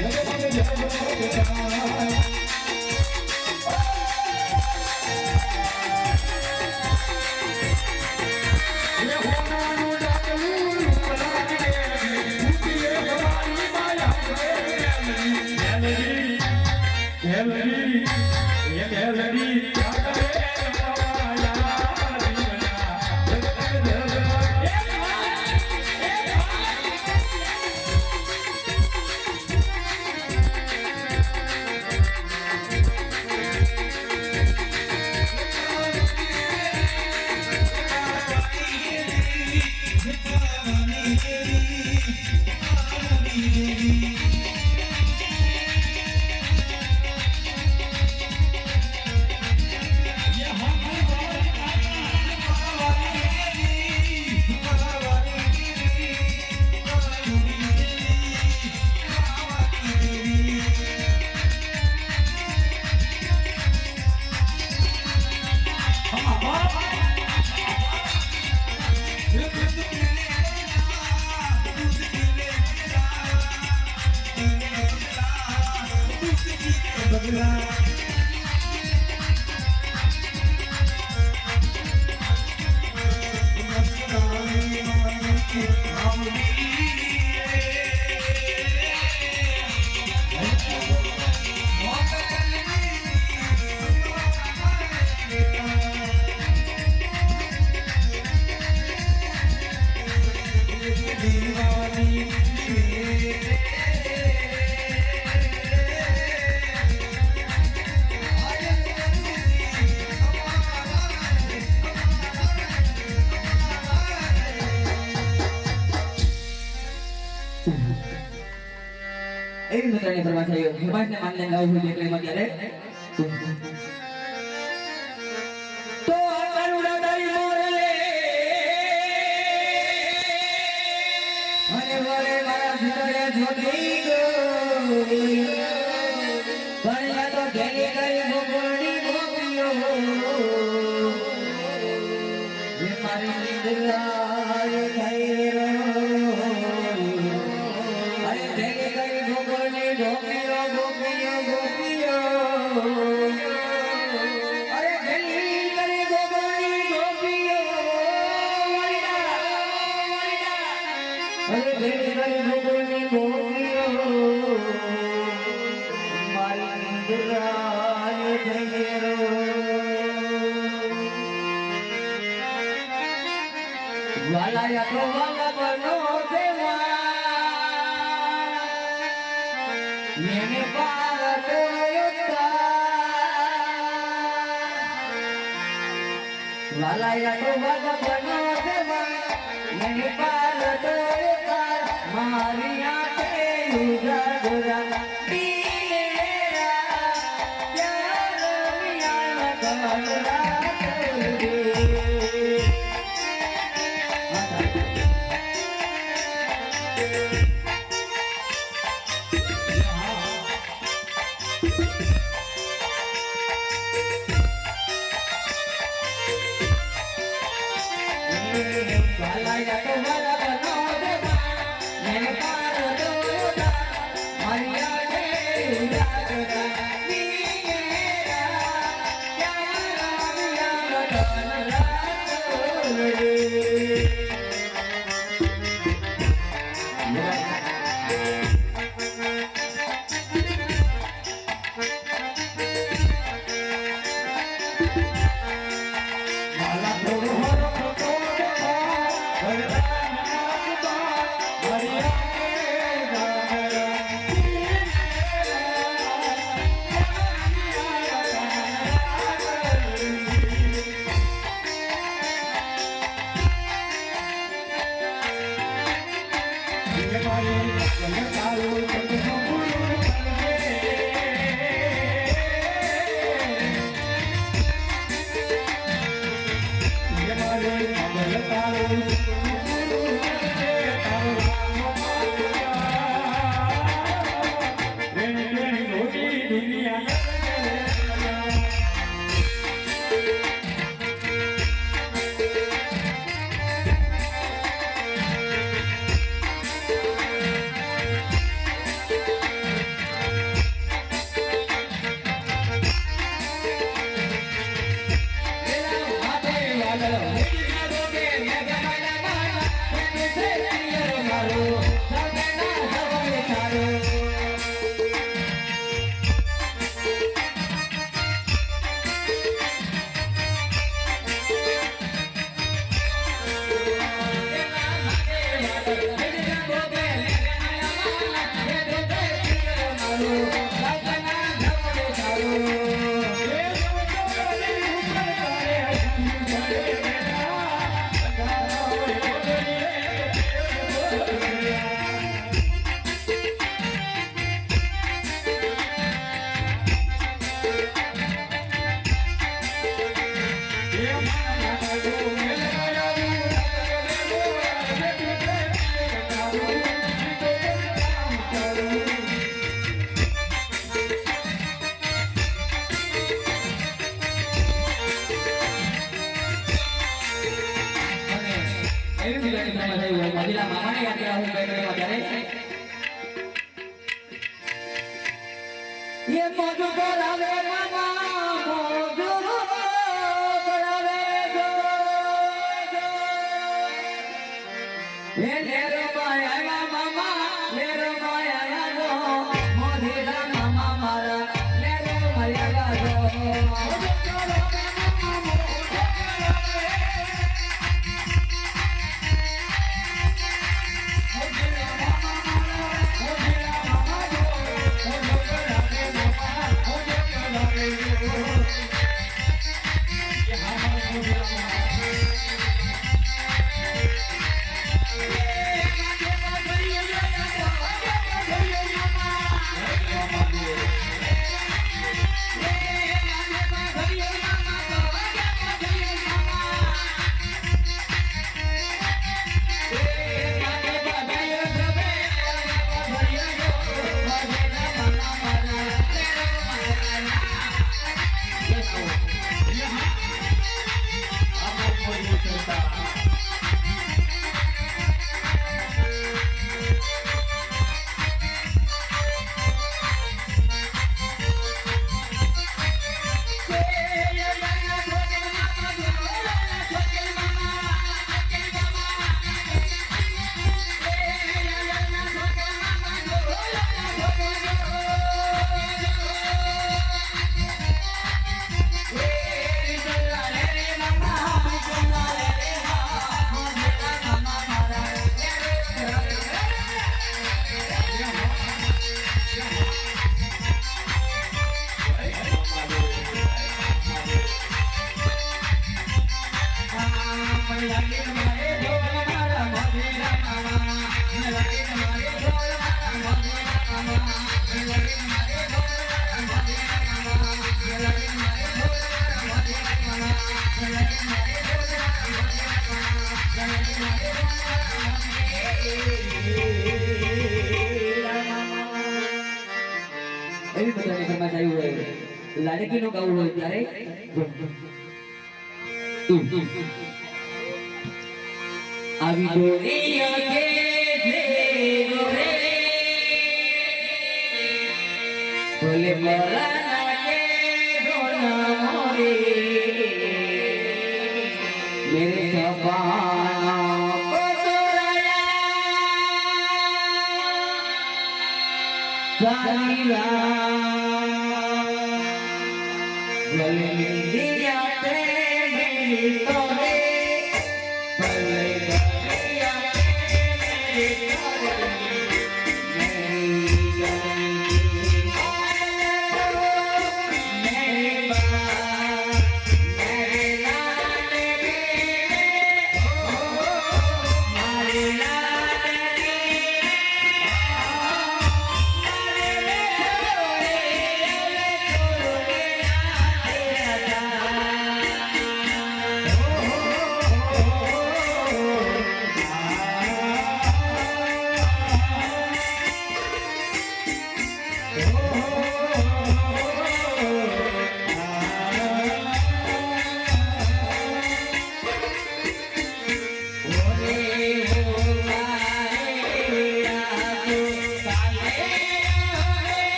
Yeah. Babylon ફરવા થયો હિમાયતને માનને નવ હોય એટલે એમાં ત્યારે તો આ કરુણા તારી મોરલે અને વરે મારા ભીતરે જોડી ગયો વાલાયા તો બનો દેવા મેને મારી આંખે ગુજરાત મારી ગણિતમાં થયું હોય બાજુના મામાની વાત હું ગણિતમાં ત્યારે એ મધુ બોલાવે મામા રાધે કીનું ગાવું હોય ત્યારે. આવી દોરિયા કે બોલે મારા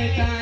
Thank you.